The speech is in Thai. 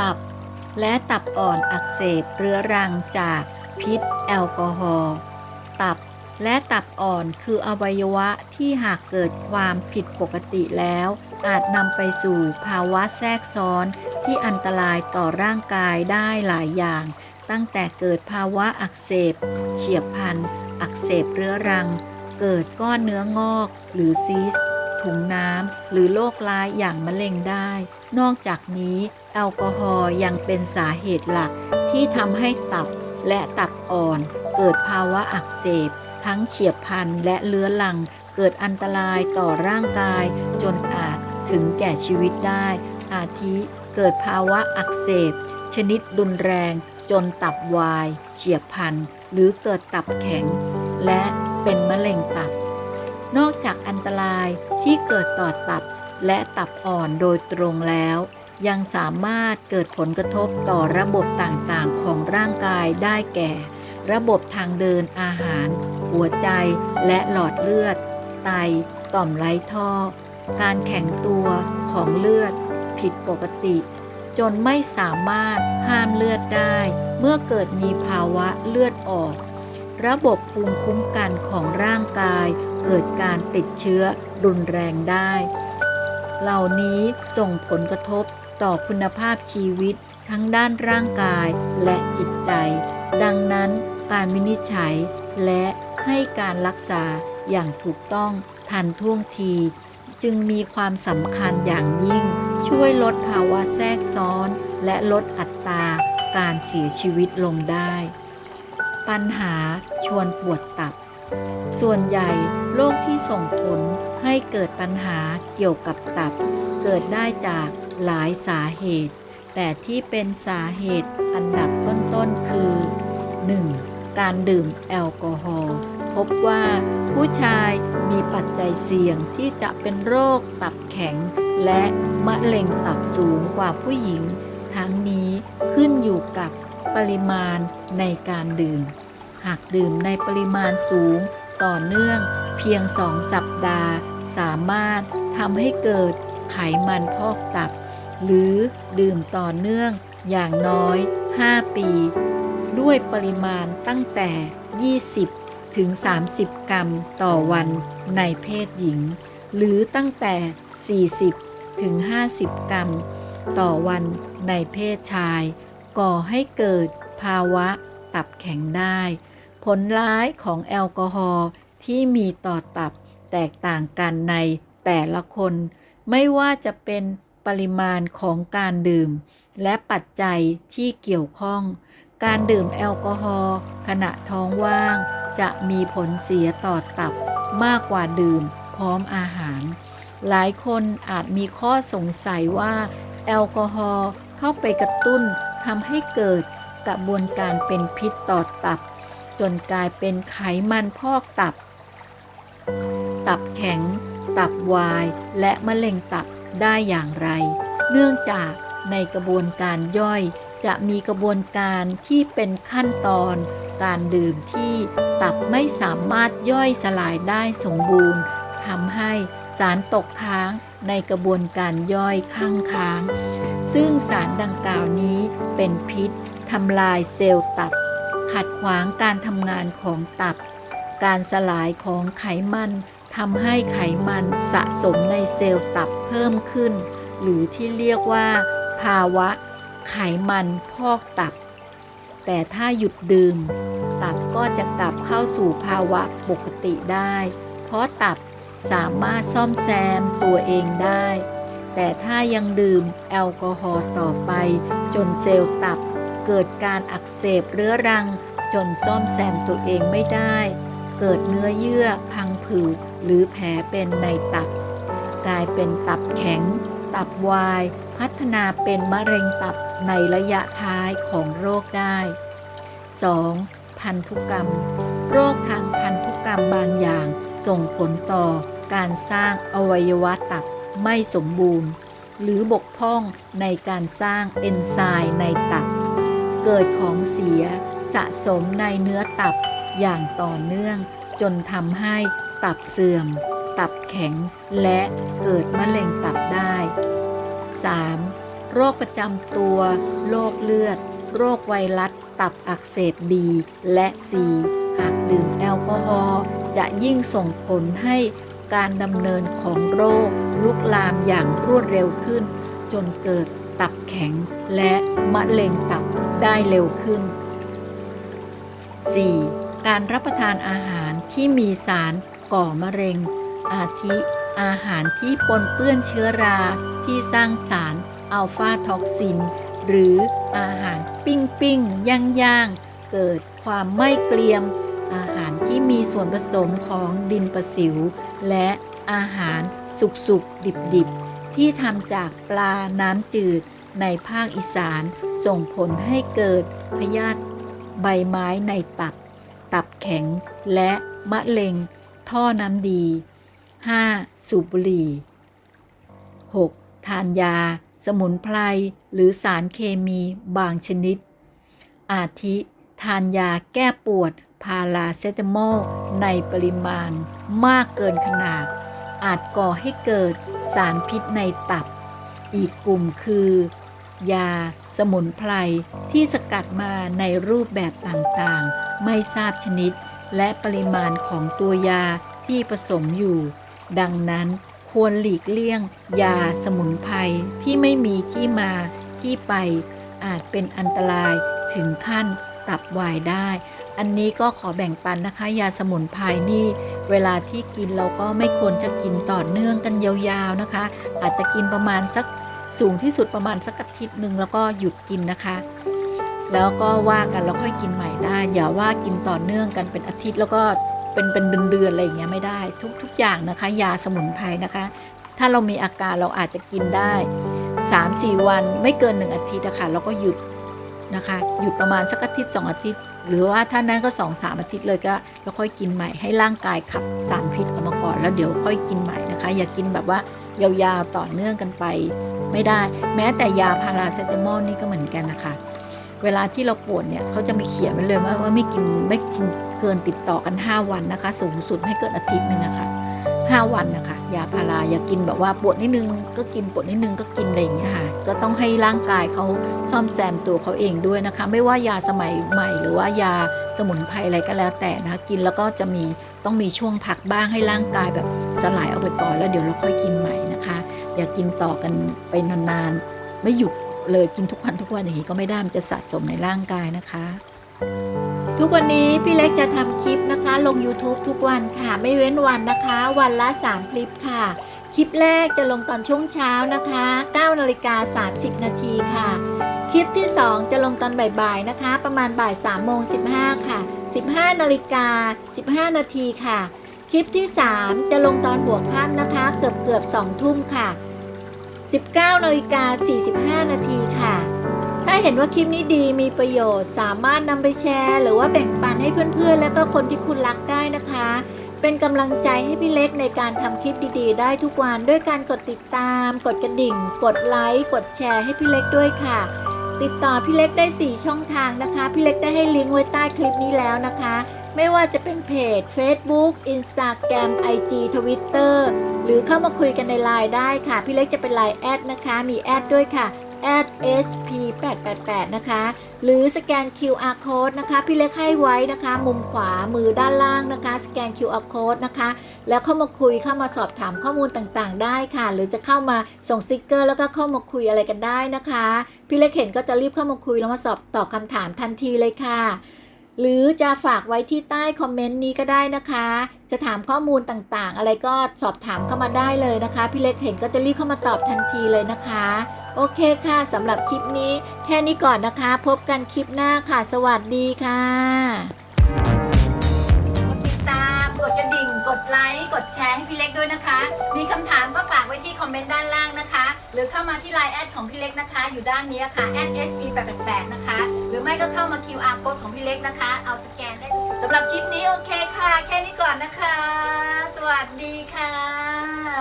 ตับ และตับอ่อนอักเสบเรื้อรังจากพิษแอลกอฮอล์ตับและตับอ่อนคืออวัยวะที่หากเกิดความผิดปกติแล้ว อาจนำไปสู่ภาวะแทรกซ้อนที่อันตรายต่อร่างกายได้หลายอย่าง ตั้งแต่เกิดภาวะอักเสบ เฉียบพลันอักเสบเรื้อรัง เกิดก้อนเนื้องอก หรือซีสถุงน้ำ หรือโรคร้ายอย่างมะเร็งได้ นอกจากนี้ แอลกอฮอล์ยังเป็นสาเหตุหลักที่ทำให้ตับและตับอ่อน เกิดภาวะอักเสบ ทั้งเฉียบพลันและเลื้อรัง เกิดอันตรายต่อร่างกาย จนอาจถึงแก่ชีวิตได้ อาทิเกิดภาวะอักเสบ ชนิดรุนแรง จนตับวาย เฉียบพลันหรือเกิดตับแข็ง และเป็นมะเร็งตับ นอกจากอันตรายที่เกิดต่อตับและตับอ่อนโดยตรงแล้ว ยังสามารถเกิดผลกระทบต่อระบบต่างๆ ของร่างกายได้แก่ ระบบทางเดินอาหาร หัวใจและหลอดเลือด ไต ต่อมไร้ท่อ การแข็งตัวของเลือด ผิดปกติ จนไม่สามารถห้ามเลือดได้ เมื่อเกิดมีภาวะเลือดออก ระบบภูมิคุ้มกันของร่างกาย เกิดการติดเชื้อรุนแรงได้ เหล่านี้ส่งผลกระทบ ต่อคุณภาพชีวิตทั้งด้านร่างกายและจิตใจ ดังนั้นการวินิจฉัยและให้การรักษาอย่างถูกต้องทันท่วงที จึงมีความสำคัญอย่างยิ่ง ช่วยลดภาวะแทรกซ้อน และลดอัตราการเสียชีวิตลงได้ ปัญหาชวนปวดตับ ส่วนใหญ่โรคที่ส่งผลให้เกิดปัญหาเกี่ยวกับตับ เกิดได้จาก หลายสาเหตุ แต่ที่เป็นสาเหตุอันดับต้นๆคือ 1. การดื่มแอลกอฮอล์พบว่าผู้ชายมีปัจจัยเสี่ยงที่จะเป็นโรคตับแข็ง และมะเร็งตับสูงกว่าผู้หญิง ทั้งนี้ขึ้นอยู่กับปริมาณในการดื่ม หากดื่มในปริมาณสูงต่อเนื่องเพียงสองสัปดาห์ สามารถทำให้เกิดไขมันพอกตับ หรือดื่มต่อเนื่องอย่างน้อย 5 ปี ด้วยปริมาณตั้งแต่ 20 ถึง 30 กรัมต่อวันในเพศหญิง หรือตั้งแต่ 40 ถึง 50 กรัม ต่อวันในเพศชาย ก่อให้เกิดภาวะตับแข็งได้ ผลร้ายของแอลกอฮอล์ที่มีต่อตับแตกต่างกันในแต่ละคน ไม่ว่าจะเป็น ปริมาณของการดื่ม และปัจจัยที่เกี่ยวข้อง การดื่มแอลกอฮอล์ขณะท้องว่าง จะมีผลเสียต่อตับมากกว่าดื่มพร้อมอาหาร หลายคนอาจมีข้อสงสัยว่า แอลกอฮอล์เข้าไปกระตุ้นทำให้เกิดกระบวนการเป็นพิษต่อตับ จนกลายเป็นไขมันพอกตับ ตับแข็ง ตับวาย และมะเร็งตับ ได้อย่างไร เนื่องจากในกระบวนการย่อยจะมีกระบวนการที่เป็นขั้นตอน การดื่มที่ตับไม่สามารถย่อยสลายได้สมบูรณ์ทำให้สารตกค้างในกระบวนการย่อยข้างค้าง ซึ่งสารดังกล่าวนี้เป็นพิษทำลายเซลล์ตับ ขัดขวางการทำงานของตับ การสลายของไขมัน ทำให้ไขมันสะสมในเซลล์ตับเพิ่มขึ้น หรือที่เรียกว่า ภาวะ ไขมันพอกตับ แต่ถ้าหยุดดื่ม ตับก็จะกลับเข้าสู่ภาวะปกติได้ เพราะตับสามารถซ่อมแซมตัวเองได้ แต่ถ้ายังดื่มแอลกอฮอล์ต่อไป จนเซลล์ตับ เกิดการอักเสบเรื้อรัง จนซ่อมแซมตัวเองไม่ได้ เกิดเนื้อเยื่อพังผืด หรือแผลเป็นในตับ กลายเป็นตับแข็ง ตับวาย พัฒนาเป็นมะเร็งตับในระยะท้ายของโรคได้ 2. พันธุกรรม โรคทางพันธุกรรมบางอย่างส่งผลต่อการสร้างอวัยวะตับไม่สมบูรณ์ หรือบกพร่องในการสร้างเอนไซม์ในตับ เกิดของเสียสะสมในเนื้อตับอย่างต่อเนื่องจนทำให้ ตับเสื่อม ตับแข็ง และเกิดมะเร็งตับได้ 3. โรคประจำตัว โรคเลือด โรคไวรัส ตับอักเสบ B และ C หากดื่มแอลกอฮอล์จะยิ่งส่งผลให้การดำเนินของโรค ลุกลามอย่างรวดเร็วขึ้น จนเกิดตับแข็งและมะเร็งตับได้เร็วขึ้น 4. การรับประทานอาหารที่มีสาร ก่อมะเร็ง อาทิอาหารที่ปนเปื้อนเชื้อราที่สร้างสารอัลฟาท็อกซิน หรืออาหารปิ้งปิ้งย่างย่างเกิดความไม่เกรียม อาหารที่มีส่วนผสมของดินประสิว และอาหารสุกสุกดิบดิบที่ทำจากปลาน้ำจืดในภาคอีสานส่งผลให้เกิดพยาธิใบไม้ในตับ ตับแข็งและมะเร็ง ท่อน้ำดี 5. สูบบุหรี่ 6. ทานยา สมุนไพรหรือสารเคมีบางชนิด อาทิ ทานยาแก้ปวดพาราเซตามอลในปริมาณมากเกินขนาด อาจก่อให้เกิดสารพิษในตับ อีกกลุ่มคือ ยา สมุนไพรที่สกัดมาในรูปแบบต่างๆ ไม่ทราบชนิด และปริมาณของตัวยาที่ผสมอยู่ ดังนั้นควรหลีกเลี่ยง ยาสมุนไพรที่ไม่มีที่มาที่ไป อาจเป็นอันตรายถึงขั้นตับวายได้ อันนี้ก็ขอแบ่งปันนะคะ ยาสมุนไพรนี่ เวลาที่กินเราก็ไม่ควรจะกินต่อเนื่องกันยาวๆนะคะ อาจจะกินประมาณสักสูงที่สุดประมาณสักอาทิตย์หนึ่งแล้วก็หยุดกินนะคะ แล้วก็ว่ากันแล้วค่อยกินใหม่ได้ อย่าว่ากินต่อเนื่องกันเป็นอาทิตย์แล้วก็เป็นเป็นเดือนๆอะไรอย่างเงี้ยไม่ได้ ทุกทุกอย่างนะคะ ยาสมุนไพรนะคะ ถ้าเรามีอาการเราอาจจะกินได้ 3-4 วันไม่เกิน1อาทิตย์นะคะแล้วก็หยุดนะคะหยุดประมาณสักอาทิตย์2อาทิตย์ หรือว่าถ้านั้นก็2-3อาทิตย์เลยก็แล้วค่อยกินใหม่ให้ร่างกายขับสารพิษออกมาก่อนแล้วเดี๋ยวค่อยกินใหม่นะคะ อย่ากินแบบว่ายาวๆต่อเนื่องกันไป ไม่ได้ แม้แต่ยาพาราเซตามอลนี่ก็เหมือนกันนะคะ เวลาที่เราปวดเนี่ยเขาจะมีเขียนไว้เลยว่าว่าไม่กินไม่กินเกินติดต่อกัน 5 วันนะคะ สูงสุดให้เกินอาทิตย์หนึ่งอะค่ะ5วันนะคะยาพาราอย่ากินแบบว่าปวดนิดนึงก็กินปวดนิดนึงก็กินอะไรอย่างเงี้ยค่ะก็ต้องให้ร่างกายเขาซ่อมแซมตัวเขาเองด้วยนะคะ ไม่ว่ายาสมัยใหม่ หรือว่ายาสมุนไพรอะไรก็แล้วแต่นะกินแล้วก็จะมีต้องมีช่วงพักบ้างให้ร่างกายแบบสลายออกไปก่อนแล้วเดี๋ยวเราค่อยกินใหม่นะคะ อย่ากินต่อกันไปนานๆไม่หยุด เลยกินทุกวันทุกวันอย่างนี้ก็ไม่ได้มันจะสะสมในร่างกายนะคะ ทุกวันนี้พี่เล็กจะทำคลิปนะคะ ลง YouTube ทุกวันค่ะ ไม่เว้นวันนะคะ วันละ 3 คลิปค่ะ คลิปแรกจะลงตอนช่วงเช้านะคะ9นาฬิกา30 นาทีค่ะ คลิปที่ 2 จะลงตอนบ่ายๆนะคะ ประมาณบ่าย3โมง15ค่ะ 15นาฬิกา15 นาทีค่ะ คลิปที่ 3 จะลงตอนหัวค่ำนะคะ เกือบเกือบ2ทุ่มค่ะ 19นาฬิกา45 นาทีค่ะ ถ้าเห็นว่าคลิปนี้ดีมีประโยชน์ สามารถนำไปแชร์ หรือว่าแบ่งปันให้เพื่อนๆ และก็คนที่คุณรักได้นะคะ เป็นกำลังใจให้พี่เล็กในการทำคลิปดีๆ ได้ทุกวันด้วยการกดติดตาม กดกระดิ่ง กดไลค์ กดแชร์ให้พี่เล็กด้วยค่ะ ติดต่อพี่เล็กได้ 4 ช่องทางนะคะ พี่เล็กได้ให้ลิงก์ไว้ใต้คลิปนี้แล้วนะคะ ไม่ว่าจะเป็นเพจ Facebook Instagram IG Twitter หรือเข้ามาคุยกันในไลน์ได้ค่ะ พี่เล็กจะเป็นไลน์แอดนะคะ มีแอดด้วยค่ะ @sp888 นะคะ หรือสแกน QR code นะคะ พี่เล็กให้ไว้นะคะ มุมขวามือด้านล่างนะคะ สแกน QR code นะคะ แล้วเข้ามาคุยเข้ามาสอบถามข้อมูลต่างๆ ได้ค่ะ หรือจะเข้ามาส่งสติกเกอร์ แล้วก็เข้ามาคุยอะไรกันได้นะคะ พี่เล็กเห็นก็จะรีบเข้ามาคุยแล้วมาสอบตอบคำถามทันทีเลยค่ะ หรือจะฝากไว้ที่ใต้คอมเมนต์นี้ก็ได้นะคะ จะถามข้อมูลต่างๆ อะไรก็สอบถามเข้ามาได้เลยนะคะ พี่เล็กเห็นก็จะรีบเข้ามาตอบทันทีเลยนะคะ โอเคค่ะสำหรับคลิปนี้ แค่นี้ก่อนนะคะ พบกันคลิปหน้าค่ะ สวัสดีค่ะ กดไลค์กดแชร์ให้พี่เล็กด้วยนะคะ มีคำถามก็ฝากไว้ที่คอมเมนต์ด้านล่างนะคะ หรือเข้ามาที่ไลน์แอดของพี่เล็กนะคะ อยู่ด้านนี้ค่ะแอด @sp888 นะคะ หรือไม่ก็เข้ามา QR code ของพี่เล็กนะคะ เอาสแกนได้สำหรับคลิปนี้โอเคค่ะ แค่นี้ก่อนนะคะ สวัสดีค่ะ